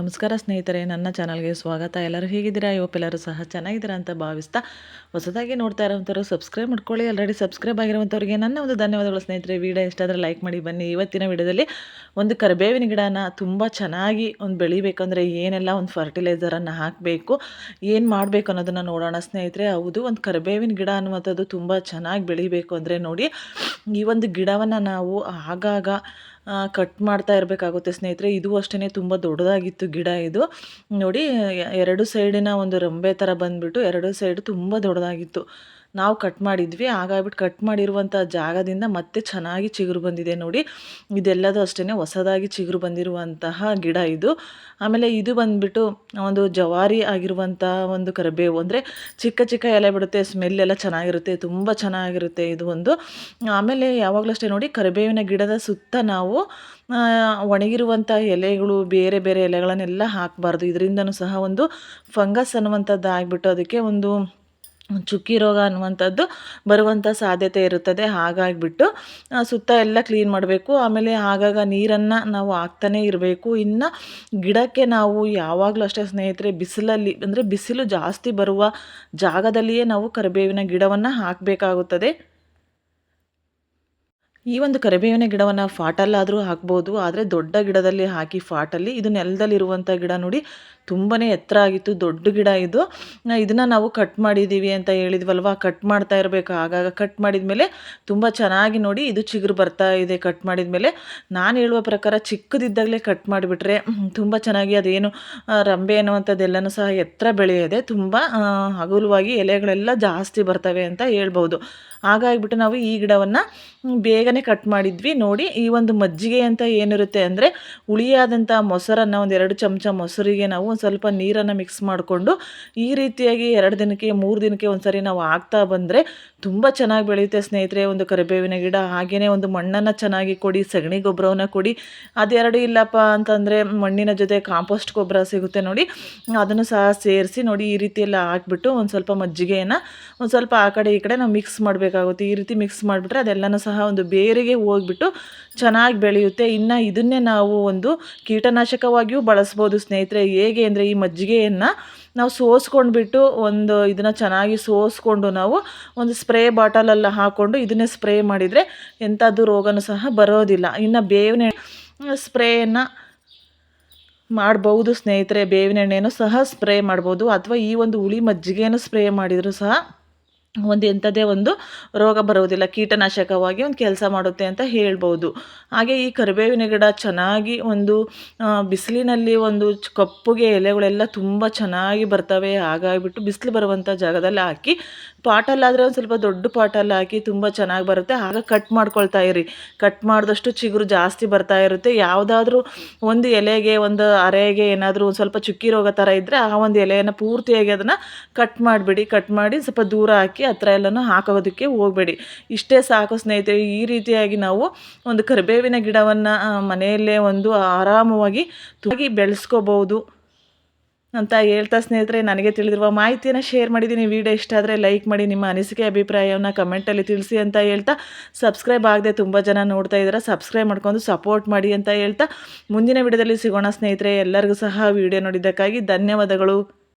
ನಮಸ್ಕಾರ ಸ್ನೇಹಿತರೆ, ನನ್ನ ಚಾನಲ್ಗೆ ಸ್ವಾಗತ. ಎಲ್ಲರೂ ಹೇಗಿದ್ದೀರಾ? ಇವಪ್ಪೆಲ್ಲರೂ ಸಹ ಚೆನ್ನಾಗಿದ್ದೀರಾ ಅಂತ ಭಾವಿಸ್ತಾ ಹೊಸದಾಗಿ ನೋಡ್ತಾ ಇರೋವಂಥವ್ರು ಸಬ್ಸ್ಕ್ರೈಬ್ ಮಾಡ್ಕೊಳ್ಳಿ. ಆಲ್ರೆಡಿ ಸಬ್ಸ್ಕ್ರೈಬ್ ಆಗಿರುವಂಥವ್ರಿಗೆ ನನ್ನ ಒಂದು ಧನ್ಯವಾದಗಳು ಸ್ನೇಹಿತರೆ. ವಿಡಿಯೋ ಇಷ್ಟ ಲೈಕ್ ಮಾಡಿ, ಬನ್ನಿ. ಇವತ್ತಿನ ವಿಡಿಯೋದಲ್ಲಿ ಒಂದು ಕರಿಬೇವಿನ ಗಿಡನ ತುಂಬ ಚೆನ್ನಾಗಿ ಒಂದು ಬೆಳಿಬೇಕಂದ್ರೆ ಏನೆಲ್ಲ ಒಂದು ಫರ್ಟಿಲೈಸರನ್ನು ಹಾಕಬೇಕು, ಏನು ಮಾಡಬೇಕು ಅನ್ನೋದನ್ನು ನೋಡೋಣ ಸ್ನೇಹಿತರೆ. ಹೌದು, ಒಂದು ಕರಿಬೇವಿನ ಗಿಡ ಅನ್ನುವಂಥದ್ದು ತುಂಬ ಚೆನ್ನಾಗಿ ಬೆಳಿಬೇಕು ಅಂದರೆ ನೋಡಿ ಈ ಒಂದು ಗಿಡವನ್ನು ನಾವು ಆಗಾಗ ಕಟ್ ಮಾಡ್ತಾ ಇರಬೇಕಾಗುತ್ತೆ ಸ್ನೇಹಿತರೆ. ಇದು ಅಷ್ಟೇ ತುಂಬ ದೊಡ್ಡದಾಗಿತ್ತು ಗಿಡ ಇದು. ನೋಡಿ ಎರಡು ಸೈಡಿನ ಒಂದು ರಂಬೆ ಥರ ಬಂದುಬಿಟ್ಟು ಎರಡು ಸೈಡ್ ತುಂಬ ದೊಡ್ಡದಾಗಿತ್ತು. ನಾವು ಕಟ್ ಮಾಡಿದ್ವಿ. ಹಾಗಾಗ್ಬಿಟ್ಟು ಕಟ್ ಮಾಡಿರುವಂಥ ಜಾಗದಿಂದ ಮತ್ತೆ ಚೆನ್ನಾಗಿ ಚಿಗುರು ಬಂದಿದೆ ನೋಡಿ. ಇದೆಲ್ಲದೂ ಅಷ್ಟೇ ಹೊಸದಾಗಿ ಚಿಗುರು ಬಂದಿರುವಂತಹ ಗಿಡ ಇದು. ಆಮೇಲೆ ಇದು ಬಂದುಬಿಟ್ಟು ಒಂದು ಜವಾರಿ ಆಗಿರುವಂಥ ಒಂದು ಕರಿಬೇವು. ಅಂದರೆ ಚಿಕ್ಕ ಚಿಕ್ಕ ಎಲೆ ಬಿಡುತ್ತೆ ಸ್ಮೆಲ್ ಎಲ್ಲ ಚೆನ್ನಾಗಿರುತ್ತೆ, ತುಂಬ ಚೆನ್ನಾಗಿರುತ್ತೆ ಇದು ಒಂದು. ಆಮೇಲೆ ಯಾವಾಗಲೂ ಅಷ್ಟೇ ನೋಡಿ ಕರಿಬೇವಿನ ಗಿಡದ ಸುತ್ತ ನಾವು ಒಣಗಿರುವಂಥ ಎಲೆಗಳು, ಬೇರೆ ಬೇರೆ ಎಲೆಗಳನ್ನೆಲ್ಲ ಹಾಕಬಾರ್ದು. ಇದರಿಂದನೂ ಸಹ ಒಂದು ಫಂಗಸ್ ಅನ್ನುವಂಥದ್ದು ಆಗಿಬಿಟ್ಟು ಅದಕ್ಕೆ ಒಂದು ಚುಕ್ಕಿ ರೋಗ ಅನ್ನುವಂಥದ್ದು ಬರುವಂಥ ಸಾಧ್ಯತೆ ಇರುತ್ತದೆ. ಹಾಗಾಗಿಬಿಟ್ಟು ಸುತ್ತ ಎಲ್ಲ ಕ್ಲೀನ್ ಮಾಡಬೇಕು. ಆಮೇಲೆ ಆಗಾಗ ನೀರನ್ನು ನಾವು ಹಾಕ್ತಾನೆ ಇರಬೇಕು. ಇನ್ನು ಗಿಡಕ್ಕೆ ನಾವು ಯಾವಾಗಲೂ ಅಷ್ಟೇ ಸ್ನೇಹಿತರೆ, ಬಿಸಿಲಲ್ಲಿ, ಅಂದರೆ ಬಿಸಿಲು ಜಾಸ್ತಿ ಬರುವ ಜಾಗದಲ್ಲಿಯೇ ನಾವು ಕರಿಬೇವಿನ ಗಿಡವನ್ನು ಹಾಕಬೇಕಾಗುತ್ತದೆ. ಈ ಒಂದು ಕರಿಬೇವಿನ ಗಿಡವನ್ನು ಫಾಟಲ್ಲಾದರೂ ಹಾಕ್ಬೋದು, ಆದರೆ ದೊಡ್ಡ ಗಿಡದಲ್ಲಿ ಹಾಕಿ ಫಾಟಲ್ಲಿ, ಇದು ನೆಲದಲ್ಲಿರುವಂಥ ಗಿಡ ನೋಡಿ ತುಂಬಾ ಎತ್ತರ ಆಗಿತ್ತು, ದೊಡ್ಡ ಗಿಡ ಇದು. ಇದನ್ನು ನಾವು ಕಟ್ ಮಾಡಿದ್ದೀವಿ ಅಂತ ಹೇಳಿದ್ವಲ್ವ? ಕಟ್ ಮಾಡ್ತಾ ಇರಬೇಕು. ಆಗಾಗ ಕಟ್ ಮಾಡಿದ ಮೇಲೆ ತುಂಬ ಚೆನ್ನಾಗಿ ನೋಡಿ ಇದು ಚಿಗುರು ಬರ್ತಾ ಇದೆ ಕಟ್ ಮಾಡಿದ ಮೇಲೆ ನಾನು ಹೇಳುವ ಪ್ರಕಾರ ಚಿಕ್ಕದಿದ್ದಾಗಲೇ ಕಟ್ ಮಾಡಿಬಿಟ್ರೆ ತುಂಬ ಚೆನ್ನಾಗಿ ಅದೇನು ರಂಬೆ ಅನ್ನುವಂಥದ್ದೆಲ್ಲನೂ ಸಹ ಎತ್ತರ ಬೆಳೆಯದೆ, ತುಂಬ ಹಗುಲವಾಗಿ ಎಲೆಗಳೆಲ್ಲ ಜಾಸ್ತಿ ಬರ್ತವೆ ಅಂತ ಹೇಳ್ಬೋದು. ಹಾಗಾಗಿಬಿಟ್ಟು ನಾವು ಈ ಗಿಡವನ್ನು ಬೇಗನೆ ಕಟ್ ಮಾಡಿದ್ವಿ. ನೋಡಿ, ಈ ಒಂದು ಮಜ್ಜಿಗೆ ಅಂತ ಏನಿರುತ್ತೆ ಅಂದರೆ ಹುಳಿಯಾದಂಥ ಮೊಸರನ್ನು ಒಂದು ಎರಡು ಚಮಚ ಮೊಸರಿಗೆ ನಾವು ಒಂದು ಸ್ವಲ್ಪ ನೀರನ್ನು ಮಿಕ್ಸ್ ಮಾಡಿಕೊಂಡು, ಈ ರೀತಿಯಾಗಿ ಎರಡು ದಿನಕ್ಕೆ, ಮೂರು ದಿನಕ್ಕೆ ಒಂದು ಸರಿ ನಾವು ಹಾಕ್ತಾ ಬಂದರೆ, ತುಂಬ ಚೆನ್ನಾಗಿ ಬೆಳೆಯುತ್ತೆ ಸ್ನೇಹಿತರೆ ಒಂದು ಕರಿಬೇವಿನ ಗಿಡ. ಹಾಗೆಯೇ ಒಂದು ಮಣ್ಣನ್ನು ಚೆನ್ನಾಗಿ ಕೊಡಿ, ಸಗಣಿ ಗೊಬ್ಬರವನ್ನು ಕೊಡಿ. ಅದೆರಡು ಇಲ್ಲಪ್ಪ ಅಂತಂದರೆ, ಮಣ್ಣಿನ ಜೊತೆ ಕಾಂಪೋಸ್ಟ್ ಗೊಬ್ಬರ ಸಿಗುತ್ತೆ ನೋಡಿ. ಅದನ್ನು ಸಹ ಸೇರಿಸಿ ನೋಡಿ, ಈ ರೀತಿ ಎಲ್ಲ ಹಾಕ್ಬಿಟ್ಟು ಒಂದು ಸ್ವಲ್ಪ ಮಜ್ಜಿಗೆಯನ್ನು ಒಂದು ಸ್ವಲ್ಪ ಆ ಕಡೆ ಈ ಕಡೆ ನಾವು ಮಿಕ್ಸ್ ಮಾಡಬೇಕಾಗುತ್ತೆ. ಈ ರೀತಿ ಮಿಕ್ಸ್ ಮಾಡಿಬಿಟ್ರೆ ಅದೆಲ್ಲನೂ ಸಹ ಒಂದು ಬೇರೆಗೆ ಹೋಗ್ಬಿಟ್ಟು ಚೆನ್ನಾಗಿ ಬೆಳೆಯುತ್ತೆ. ಇನ್ನು ಇದನ್ನೇ ನಾವು ಒಂದು ಕೀಟನಾಶಕವಾಗಿಯೂ ಬಳಸ್ಬೋದು ಸ್ನೇಹಿತರೆ. ಹೇಗೆ ಅಂದರೆ ಈ ಮಜ್ಜಿಗೆಯನ್ನು ನಾವು ಸೋಸ್ಕೊಂಡ್ಬಿಟ್ಟು ಒಂದು ಇದನ್ನು ಚೆನ್ನಾಗಿ ಸೋಸ್ಕೊಂಡು ನಾವು ಒಂದು ಸ್ಪ್ರೇ ಬಾಟಲೆಲ್ಲ ಹಾಕ್ಕೊಂಡು ಇದನ್ನೇ ಸ್ಪ್ರೇ ಮಾಡಿದರೆ ಎಂಥದ್ದು ರೋಗನೂ ಸಹ ಬರೋದಿಲ್ಲ. ಇನ್ನು ಬೇವಿನ ಸ್ಪ್ರೇಯನ್ನು ಮಾಡ್ಬೋದು ಸ್ನೇಹಿತರೆ. ಬೇವಿನ ಎಣ್ಣೆನೂ ಸಹ ಸ್ಪ್ರೇ ಮಾಡ್ಬೋದು. ಅಥವಾ ಈ ಒಂದು ಹುಳಿ ಮಜ್ಜಿಗೆಯನ್ನು ಸ್ಪ್ರೇ ಮಾಡಿದರೂ ಸಹ ಒಂದು ಎಂಥದೇ ಒಂದು ರೋಗ ಬರುವುದಿಲ್ಲ. ಕೀಟನಾಶಕವಾಗಿ ಒಂದು ಕೆಲಸ ಮಾಡುತ್ತೆ ಅಂತ ಹೇಳ್ಬೋದು. ಹಾಗೆ ಈ ಕರಿಬೇವಿನ ಗಿಡ ಚೆನ್ನಾಗಿ ಒಂದು ಬಿಸಿಲಿನಲ್ಲಿ ಒಂದು ಕಪ್ಪುಗೆ ಎಲೆಗಳೆಲ್ಲ ತುಂಬ ಚೆನ್ನಾಗಿ ಬರ್ತವೆ. ಹಾಗಾಗಿಬಿಟ್ಟು ಬಿಸಿಲು ಬರುವಂಥ ಜಾಗದಲ್ಲಿ ಹಾಕಿ ಪಾಟಲ್ಲಾದರೆ ಒಂದು ಸ್ವಲ್ಪ ದೊಡ್ಡ ಪಾಟಲ್ಲಿ ಹಾಕಿ ತುಂಬ ಚೆನ್ನಾಗಿ ಬರುತ್ತೆ. ಆಗ ಕಟ್ ಮಾಡ್ಕೊಳ್ತಾ ಇರಿ. ಕಟ್ ಮಾಡಿದಷ್ಟು ಚಿಗುರು ಜಾಸ್ತಿ ಬರ್ತಾ ಇರುತ್ತೆ. ಯಾವುದಾದ್ರೂ ಒಂದು ಎಲೆಗೆ, ಒಂದು ಅರೆಗೆ ಏನಾದರೂ ಒಂದು ಸ್ವಲ್ಪ ಚುಕ್ಕಿ ರೋಗ ಥರ ಇದ್ದರೆ ಆ ಒಂದು ಎಲೆಯನ್ನು ಪೂರ್ತಿಯಾಗಿ ಅದನ್ನು ಕಟ್ ಮಾಡಿಬಿಡಿ. ಕಟ್ ಮಾಡಿ ಸ್ವಲ್ಪ ದೂರ ಹಾಕಿ ಹತ್ರ ಎಲ್ಲನೂ ಹಾಕೋದಕ್ಕೆ ಹೋಗಬೇಡಿ. ಇಷ್ಟೇ ಸಾಕು ಸ್ನೇಹಿತರೆ, ಈ ರೀತಿಯಾಗಿ ನಾವು ಒಂದು ಕರಿಬೇವಿನ ಗಿಡವನ್ನು ಮನೆಯಲ್ಲೇ ಒಂದು ಆರಾಮವಾಗಿ ತುಗಿ ಬೆಳೆಸ್ಕೋಬೋದು ಅಂತ ಹೇಳ್ತಾ ಸ್ನೇಹಿತರೆ, ನನಗೆ ತಿಳಿದಿರುವ ಮಾಹಿತಿಯನ್ನು ಶೇರ್ ಮಾಡಿದ್ದೀನಿ. ವಿಡಿಯೋ ಇಷ್ಟ ಆದರೆ ಲೈಕ್ ಮಾಡಿ, ನಿಮ್ಮ ಅನಿಸಿಕೆ, ಅಭಿಪ್ರಾಯವನ್ನು ಕಮೆಂಟಲ್ಲಿ ತಿಳಿಸಿ ಅಂತ ಹೇಳ್ತಾ, ಸಬ್ಸ್ಕ್ರೈಬ್ ಆಗದೆ ತುಂಬ ಜನ ನೋಡ್ತಾ ಇದ್ದಾರೆ, ಸಬ್ಸ್ಕ್ರೈಬ್ ಮಾಡ್ಕೊಂಡು ಸಪೋರ್ಟ್ ಮಾಡಿ ಅಂತ ಹೇಳ್ತಾ, ಮುಂದಿನ ವಿಡಿಯೋದಲ್ಲಿ ಸಿಗೋಣ ಸ್ನೇಹಿತರೆ. ಎಲ್ಲರಿಗೂ ಸಹ ವಿಡಿಯೋ ನೋಡಿದ್ದಕ್ಕಾಗಿ ಧನ್ಯವಾದಗಳು.